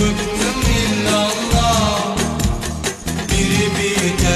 Bıktım illallah. Biri biter